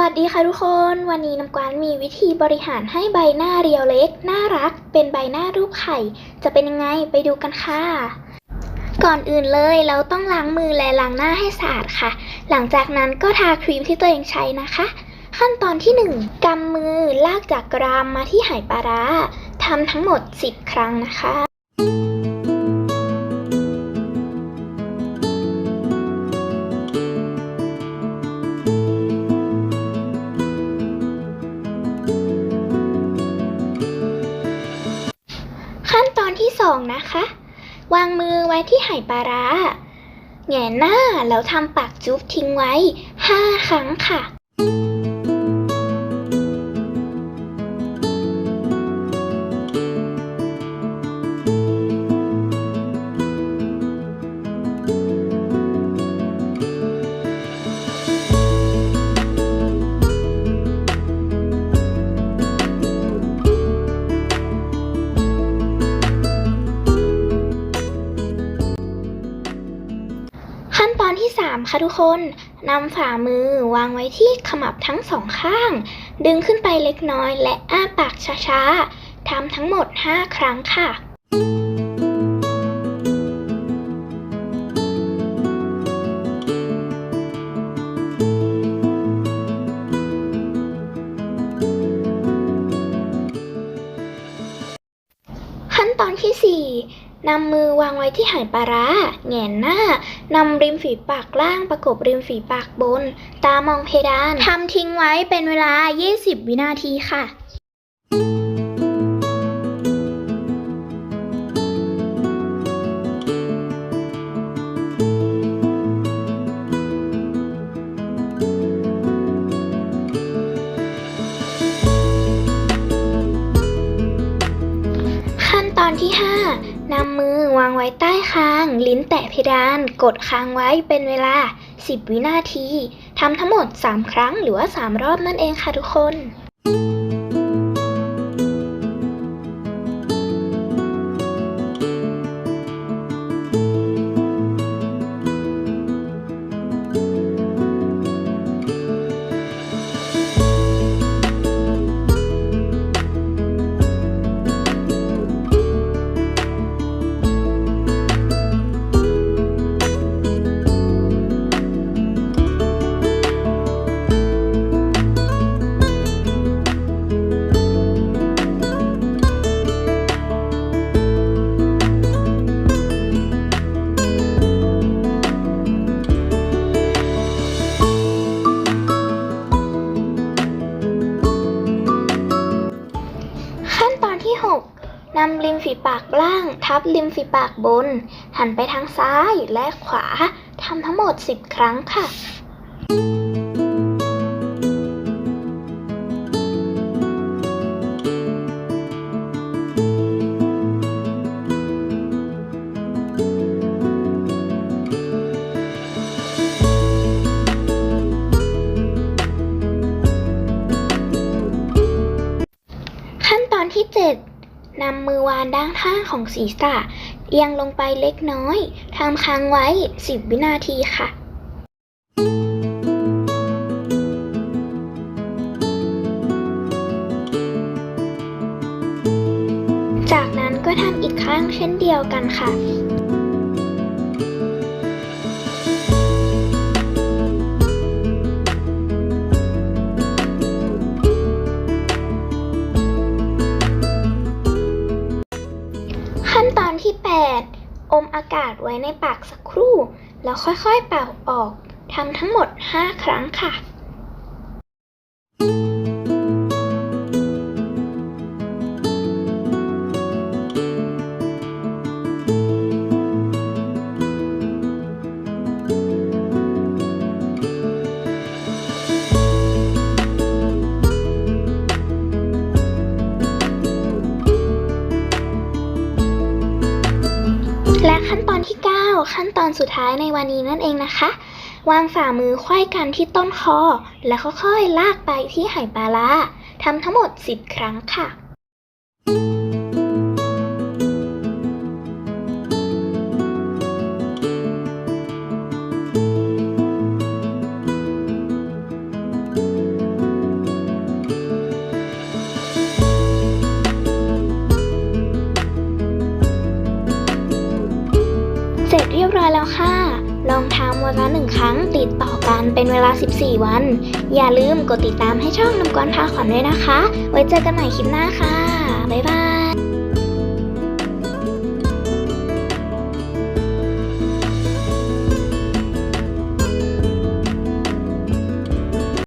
วัสดีค่ะทุกคน วันนี้น้ำกวานมีวิธีบริหารให้ใบหน้าเรียวเล็ก น่ารัก เป็นใบหน้ารูปไข่ จะเป็นยังไงไปดูกันค่ะ ก่อนอื่นเลยเราต้องล้างมือและล้างหน้าให้สะอาดค่ะ หลังจากนั้นก็ทาครีมที่ตัวเองใช้นะคะ ขั้นตอนที่ 1กำมือลากจากกรามมาที่ไหปลาร้าทำทั้งหมด 10 ครั้งนะคะ ที่ไหปลาร้าแงหน้าแล้วทำปากจุ๊บทิ้งไว้ห้าครั้งค่ะ 3 ค่ะทุกคนนำฝ่ามือวางไว้ที่ขมับทั้งสองข้าง ดึงขึ้นไปเล็กน้อยและอ้าปากช้าๆทำทั้งหมด 5 ครั้งค่ะขั้นตอนที่ 4 นำมือวางไว้ที่หายปลาร้าแงนหน้านำริมฝีปากล่างประกบริมฝีปากบน ตามองเพดานทำทิ้งไว้เป็นเวลา 20 วินาทีค่ะ นำมือวางไว้ใต้คาง ลิ้นแตะเพดาน กดค้างไว้เป็นเวลา 10 วินาที ทำทั้งหมด 3 ครั้งหรือว่า 3 รอบนั่นเองค่ะทุกคนขั้น นำริมฝีปากล่าง ทับริมฝีปากบน หันไปทางซ้ายและขวาทำทั้งหมด 10 ครั้งค่ะ ของศีรษะเอียงลงไปเล็กน้อยทำค้างไว้ 10 วินาทีค่ะจากนั้นก็ทำอีกครั้งเช่นเดียวกันค่ะ 8 อมอากาศไว้ในปากสักครู่ แล้วค่อยๆเป่าออก ทำทั้งหมด 5 ครั้งค่ะ ขั้นตอนที่ 9 ขั้นตอนสุดท้ายในวันนี้นั่นเองนะคะ วางฝ่ามือควยกันที่ต้นคอ แล้วค่อยๆลากไปที่ไหปลาร้าทำทั้งหมด 10 ครั้งค่ะ อยแล้วค่ะ ลองทำวันละหนึ่งครั้งติดต่อกันเป็นเวลา 14 วัน อย่าลืมกดติดตามให้ช่องน้ำกวนพาขวัญด้วยนะคะ ไว้เจอกันใหม่คลิปหน้าค่ะ บ๊ายบาย